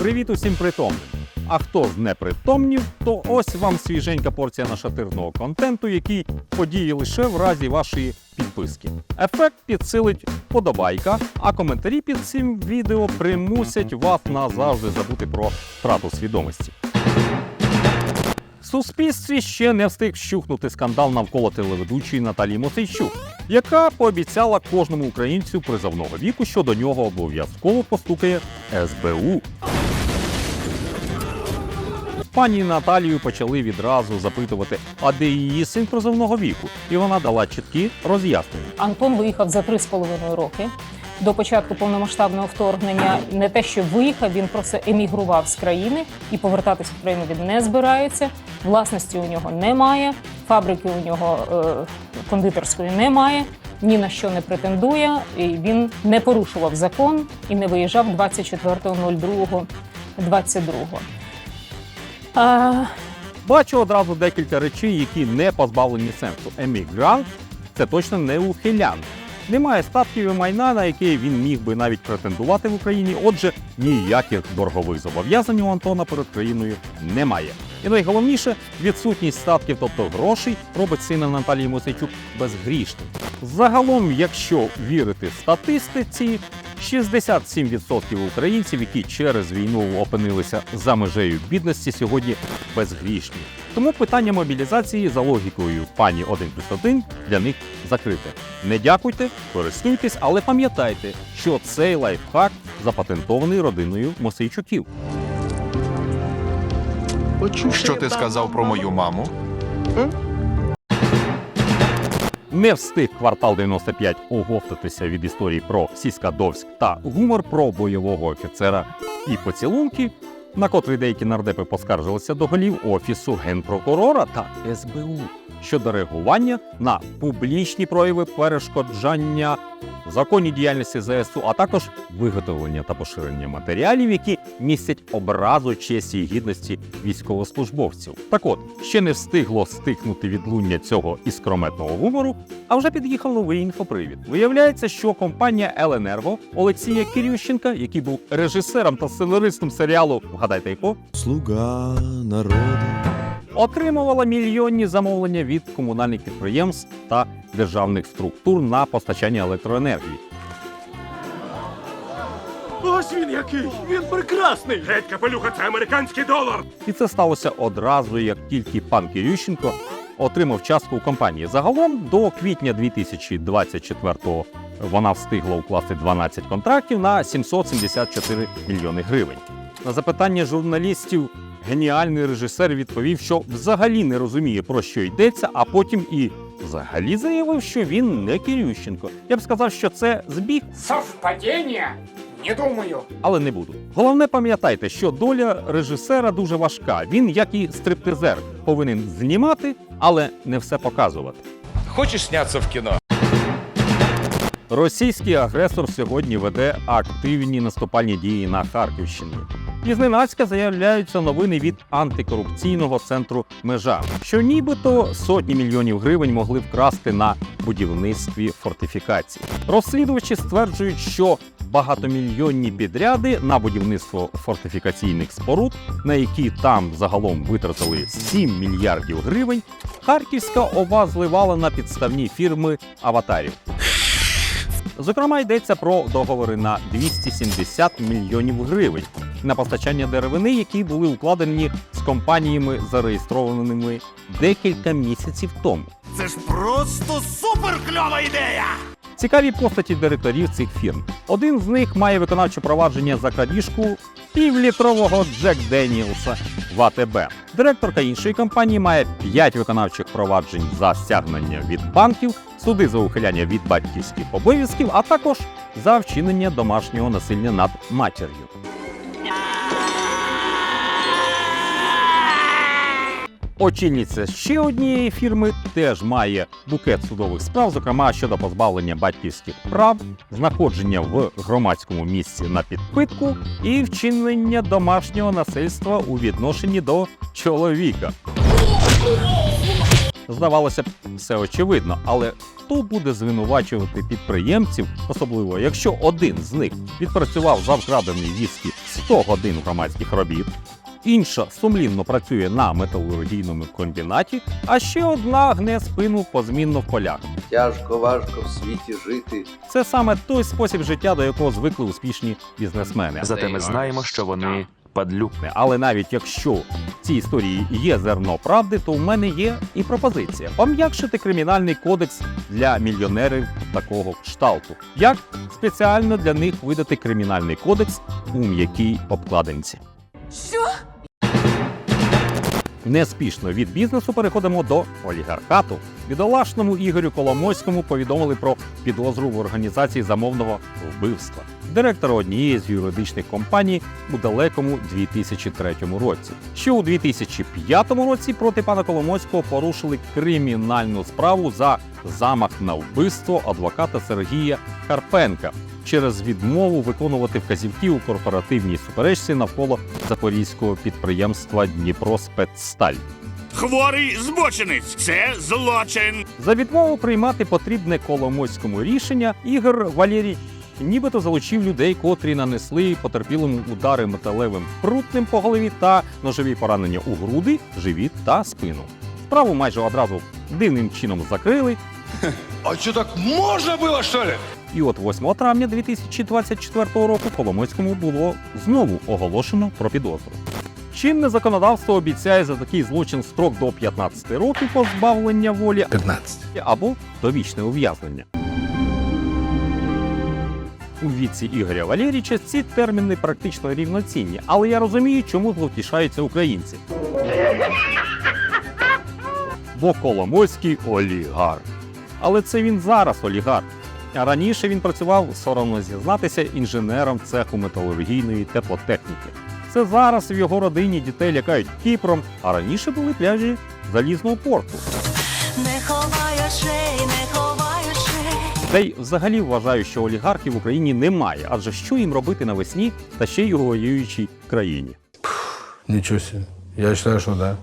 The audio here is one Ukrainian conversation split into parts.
Привіт усім притомним. А хто з непритомнів, то ось вам свіженька порція нашатирного контенту, який подіє лише в разі вашої підписки. Ефект підсилить подобайка, а коментарі під цим відео примусять вас назавжди забути про втрату свідомості. Суспільстві ще не встиг вщухнути скандал навколо телеведучої Наталії Мосейчук, яка пообіцяла кожному українцю призовного віку, що до нього обов'язково постукає СБУ. Пані Наталію почали відразу запитувати, а де її син призовного віку, і вона дала чіткі роз'яснення. Антон виїхав за три з половиною роки. До початку повномасштабного вторгнення не те, що виїхав, він просто емігрував з країни і повертатися в країну він не збирається. Власності у нього немає, фабрики у нього е, кондитерської немає, ні на що не претендує. І він не порушував закон і не виїжджав 24.02.22. А, Бачу одразу декілька речей, які не позбавлені сенсу. Емігрант це точно не ухилян. Немає статків і майна, на які він міг би навіть претендувати в Україні. Отже, ніяких боргових зобов'язань у Антона перед країною немає. І найголовніше, відсутність статків, тобто грошей, робить сина Наталії Мосейчук безгрішним. Загалом, якщо вірити статистиці, 67% українців, які через війну опинилися за межею бідності, сьогодні безгрішні. Тому питання мобілізації за логікою пані 1 плюс 1 для них закрите. Не дякуйте, користуйтесь, але пам'ятайте, що цей лайфхак запатентований родиною Мосейчуків. Що ти сказав про мою маму? Не встиг квартал 95 оговтатися від історії про Сіська-Довськ та гумор про бойового офіцера. І поцілунки, на котрий деякі нардепи поскаржилися до голів офісу генпрокурора та СБУ щодо реагування на публічні прояви перешкоджання законній діяльності ЗСУ, а також виготовлення та поширення матеріалів, які містять образу честі і гідності військовослужбовців. Так от ще не встигло стикнути відлуння цього іскрометного гумору, а вже під'їхав новий інфопривід. Виявляється, що компанія Еленерго Олексія Кирющенка, який був режисером та сценаристом серіалу Вгадайте якого, слуга народу. Отримувала мільйонні замовлення від комунальних підприємств та державних структур на постачання електроенергії. Ось він який! Він прекрасний! Геть капелюха, це американський долар! І це сталося одразу, як тільки пан Кирющенко отримав частку у компанії. Загалом до квітня 2024-го вона встигла укласти 12 контрактів на 774 мільйони гривень. На запитання журналістів геніальний режисер відповів, що взагалі не розуміє про що йдеться, а потім і взагалі заявив, що він не Кирющенко. Я б сказав, що це збіг, Совпадение? Не думаю. але не буду. Головне пам'ятайте, що доля режисера дуже важка. Він, як і стриптизер, повинен знімати, але не все показувати. Хочешь сняться в кино? Російський агресор сьогодні веде активні наступальні дії на Харківщині. І зненацька заявляються новини від антикорупційного центру Межа, що нібито сотні мільйонів гривень могли вкрасти на будівництві фортифікацій. Розслідувачі стверджують, що багатомільйонні підряди на будівництво фортифікаційних споруд, на які там загалом витратили 7 мільярдів гривень, Харківська ОВА зливала на підставні фірми аватарів. Зокрема, йдеться про договори на 270 мільйонів гривень на постачання деревини, які були укладені з компаніями, зареєстрованими декілька місяців тому. Це ж просто суперкльова ідея! Цікаві постаті директорів цих фірм. Один з них має виконавче провадження за крадіжку півлітрового Джек Деніелса в АТБ. Директорка іншої компанії має 5 виконавчих проваджень за стягнення від банків, суди за ухиляння від батьківських обов'язків, а також за вчинення домашнього насилля над матір'ю. Очільниця ще однієї фірми теж має букет судових справ, зокрема щодо позбавлення батьківських прав, знаходження в громадському місці на підпитку і вчинення домашнього насильства у відношенні до чоловіка. Здавалося б, все очевидно, але хто буде звинувачувати підприємців, особливо якщо один з них відпрацював за вкрадений віскі 100 годин громадських робіт, інша сумлінно працює на металургійному комбінаті, а ще одна гне спину позмінно в полях. Тяжко важко в світі жити. Це саме той спосіб життя, до якого звикли успішні бізнесмени. Зате ми знаємо, що вони падлюки. Але навіть якщо в цій історії є зерно правди, то в мене є і пропозиція пом'якшити кримінальний кодекс для мільйонерів такого кшталту. Як спеціально для них видати кримінальний кодекс у м'якій обкладинці. Неспішно від бізнесу переходимо до олігархату. Бідолашному Ігорю Коломойському повідомили про підозру в організації замовного вбивства директора однієї з юридичних компаній у далекому 2003 році. Ще у 2005 році проти пана Коломойського порушили кримінальну справу за замах на вбивство адвоката Сергія Карпенка через відмову виконувати вказівки у корпоративній суперечці навколо запорізького підприємства Дніпроспецсталь. Хворий збочинець. Це злочин. За відмову приймати потрібне Коломойському рішення Ігор Валерій нібито залучив людей, котрі нанесли потерпілому удари металевим прутнем по голові та ножові поранення у груди, живіт та спину. Справу майже одразу дивним чином закрили, А что так можно было, что ли? І от 8 травня 2024 року Коломойському було знову оголошено про підозру. Чинне законодавство обіцяє за такий злочин строк до 15 років позбавлення волі 15. або довічне ув'язнення. У віці Ігоря Валерійовича ці терміни практично рівноцінні, але я розумію, чому зловтішаються українці. Бо Коломойський олігарх. Але це він зараз олігарх. А раніше він працював, соромно зізнатися, інженером цеху металургійної теплотехніки. Це зараз в його родині дітей лякають Кіпром, а раніше були пляжі залізного порту. Не ховай очей, не ховай очей. Та й взагалі вважаю, що олігархів в Україні немає, адже що їм робити навесні та ще й у воюючій країні. Ничего себе. Я считаю, что да.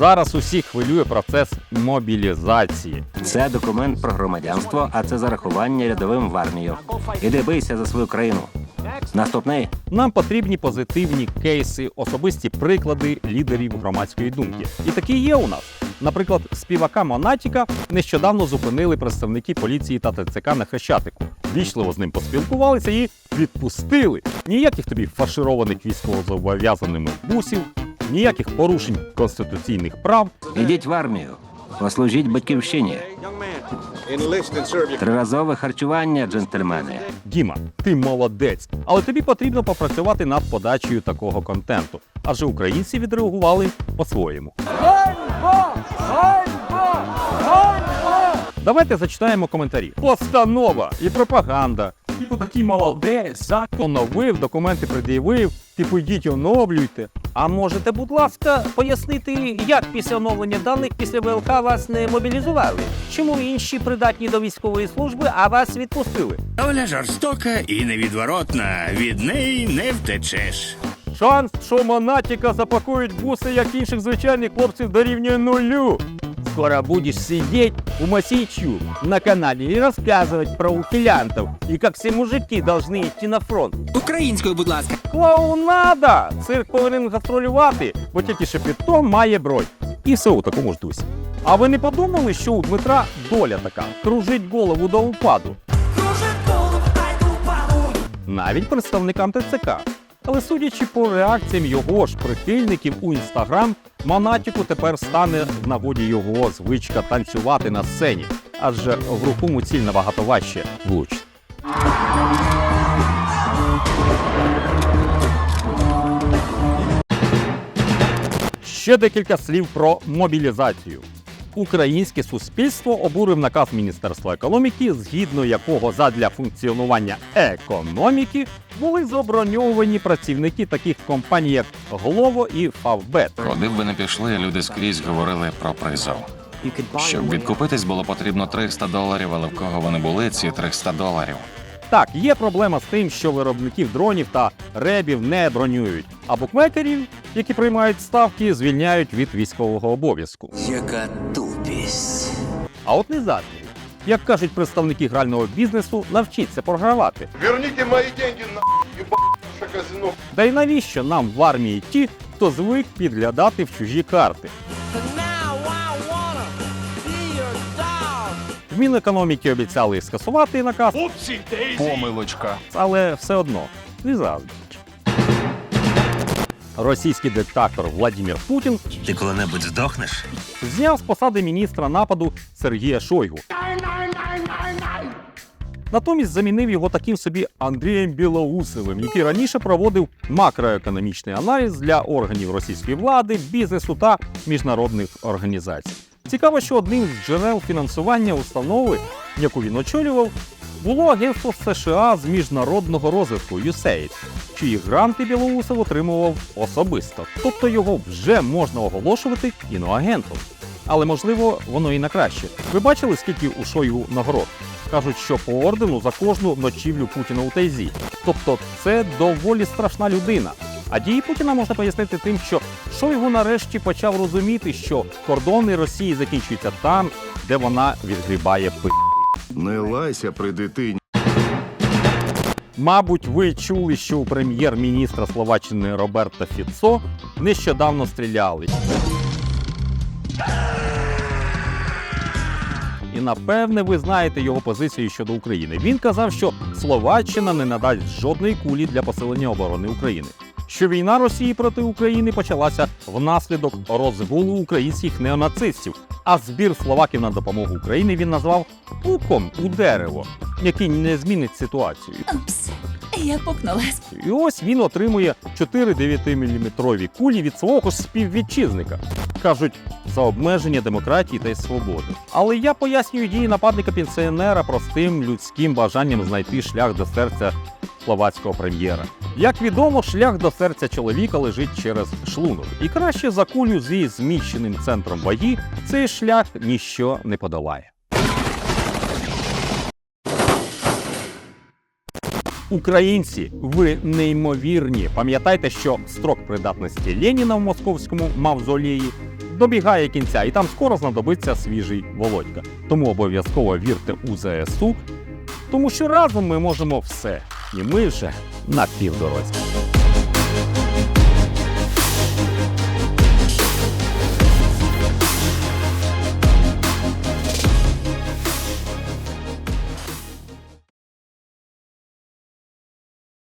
Зараз усіх хвилює процес мобілізації. Це документ про громадянство, а це зарахування рядовим в армію. Іди бийся за свою країну. Наступний Нам потрібні позитивні кейси, особисті приклади лідерів громадської думки. І такі є у нас. Наприклад, співака Монатіка нещодавно зупинили представники поліції та ТЦК на Хрещатику. Вічливо з ним поспілкувалися і відпустили. Ніяких тобі фаршированих військовозобов'язаними бусів, ніяких порушень конституційних прав. ідіть в армію. Послужіть батьківщині. Триразове харчування, джентльмени. Діма, ти молодець, але тобі потрібно попрацювати над подачею такого контенту, адже українці відреагували по-своєму. Давайте зачитаємо коментарі. Постанова і пропаганда. Типу такий молодець, оновив, документи пред'явив, типу йдіть оновлюйте. А можете, будь ласка, пояснити, як після оновлення даних після ВЛК вас не мобілізували? Чому інші придатні до військової служби, а вас відпустили? Доля жорстока і невідворотна. Від неї не втечеш. Шанс, що Монатіка запакують буси, як інших звичайних хлопців, дорівнює нулю. Скоро будешь сидеть у Масичу на канале и рассказывать про ухилянтов и как все мужики должны идти на фронт. Українською, будь ласка. Клоунада! Цирк повинен гастролювати, бо тільки Шепіто має бронь. І все у такому ж дусі. А ви не подумали, що у Дмитра доля така кружить голову до упаду? Навіть представникам ТЦК. Але судячи по реакціям його ж прихильників у інстаграм, Монатіку тепер стане в нагоді його звичка танцювати на сцені, адже в рухому ціль набагато важче влучити. Ще декілька слів про мобілізацію. Українське суспільство обурив наказ Міністерства економіки, згідно якого задля функціонування економіки були заброньовані працівники таких компаній, як Глово і Фавбет. Куди б ви не пішли, люди скрізь говорили про призов. Щоб відкупитись, було потрібно 300 доларів, але в кого вони були, ці 300 доларів. Так, є проблема з тим, що виробників дронів та ребів не бронюють, а букмекерів, які приймають ставки, звільняють від військового обов'язку. Яка тупість. А от не задні. Як кажуть представники грального бізнесу, навчіться програвати. Верните мои деньги на ебаше казино. Та й навіщо нам в армії ті, хто звик підглядати в чужі карти? В Мінекономіки обіцяли скасувати наказ, Упсі. Помилочка. але все одно не завжди. Російський диктатор Владимир Путін Ти коли-небудь здохнеш? зняв з посади міністра нападу Сергія Шойгу. Натомість замінив його таким собі Андрієм Білоусовим, який раніше проводив макроекономічний аналіз для органів російської влади, бізнесу та міжнародних організацій. Цікаво, що одним з джерел фінансування установи, яку він очолював, було агентство США з міжнародного розвитку USAID, чиї гранти Білоусов отримував особисто. Тобто його вже можна оголошувати кіноагентом. Але можливо, воно і на краще. Ви бачили, скільки у Шойгу нагород? Кажуть, що по ордену за кожну ночівлю Путіна у Тайзі. Тобто це доволі страшна людина. А дії Путіна можна пояснити тим, що Шойгу нарешті почав розуміти, що кордони Росії закінчуються там, де вона відгрібає пи. Не лайся при дитині. Мабуть, ви чули, що у прем'єр-міністра Словаччини Роберта Фіцо нещодавно стріляли. І напевне ви знаєте його позицію щодо України. Він казав, що Словаччина не надасть жодної кулі для посилення оборони України. Що війна Росії проти України почалася внаслідок розгулу українських неонацистів, а збір словаків на допомогу Україні він назвав пуком у дерево, який не змінить ситуацію. Упс, я пукнулась. І ось він отримує 4 9-мм кулі від свого ж співвітчизника. Кажуть, за обмеження демократії та й свободи. Але я пояснюю дії нападника пенсіонера простим людським бажанням знайти шлях до серця словацького прем'єра. Як відомо, шлях до серця чоловіка лежить через шлунок. І краще за кулю зі зміщеним центром ваги цей шлях ніщо не подолає. Українці, ви неймовірні. Пам'ятайте, що строк придатності Леніна в московському мавзолеї добігає кінця, і там скоро знадобиться свіжий Володька. Тому обов'язково вірте у ЗСУ, тому що разом ми можемо все, і ми вже на півдорозі.